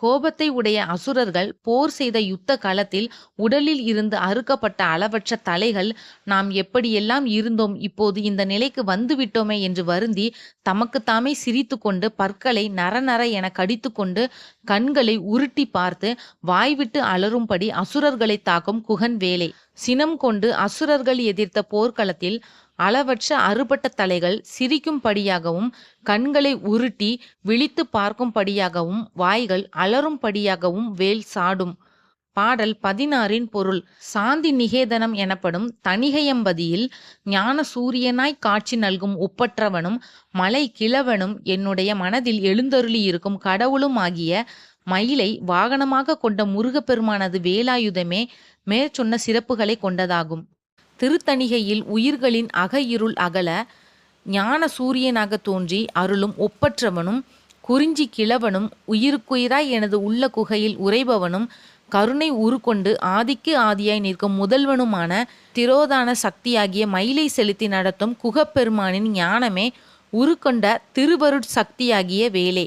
கோபத்தை உடைய அசுரர்கள் போர் செய்த யுத்த காலத்தில் உடலில் இருந்து அறுக்கப்பட்ட அளவற்ற தலைகள் நாம் எப்படியெல்லாம் இருந்தோம் இப்போது இந்த நிலைக்கு வந்துவிட்டோமே என்று வருந்தி தமக்குத்தாமே சிரித்துக்கொண்டு பற்களை நரநர என கடித்துக்கொண்டு கண்களை உருட்டி பார்த்து வாய்விட்டு அலறும்படி அசுரர்களை தாக்கும் குகன் வேலை. சினம் கொண்டு அசுரர்கள் எதிர்த்த போர்க்களத்தில் அளவற்ற அறுபட்ட தலைகள் சிரிக்கும்படியாகவும் கண்களை உருட்டி விழித்து பார்க்கும்படியாகவும் வாய்கள் அலறும்படியாகவும் வேல் சாடும். பாடல் பதினாறின் பொருள். சாந்தி நிகேதனம் எனப்படும் தணிகையம்பதியில் ஞான சூரியனாய் காட்சி நல்கும் ஒப்பற்றவனும் மலை கிழவனும் என்னுடைய மனதில் எழுந்தருளி இருக்கும் கடவுளும் ஆகிய மயிலை வாகனமாக கொண்ட முருகப்பெருமானது வேலாயுதமே மேற்சொன்ன சிறப்புகளை கொண்டதாகும். திருத்தணிகையில் உயிர்களின் அக இருள் அகல ஞான சூரியனாக தோன்றி அருளும் ஒப்பற்றவனும் குறிஞ்சி கிழவனும் உயிருக்குயிராய் எனது உள்ள குகையில் உறைபவனும் கருணை உருக்கொண்டு ஆதிக்கு ஆதியாய் நிற்கும் முதல்வனுமான திரோதான சக்தியாகிய மயிலை செலுத்தி நடத்தும் குகப்பெருமானின் ஞானமே உருக்கொண்ட திருவருட் சக்தியாகிய வேலே.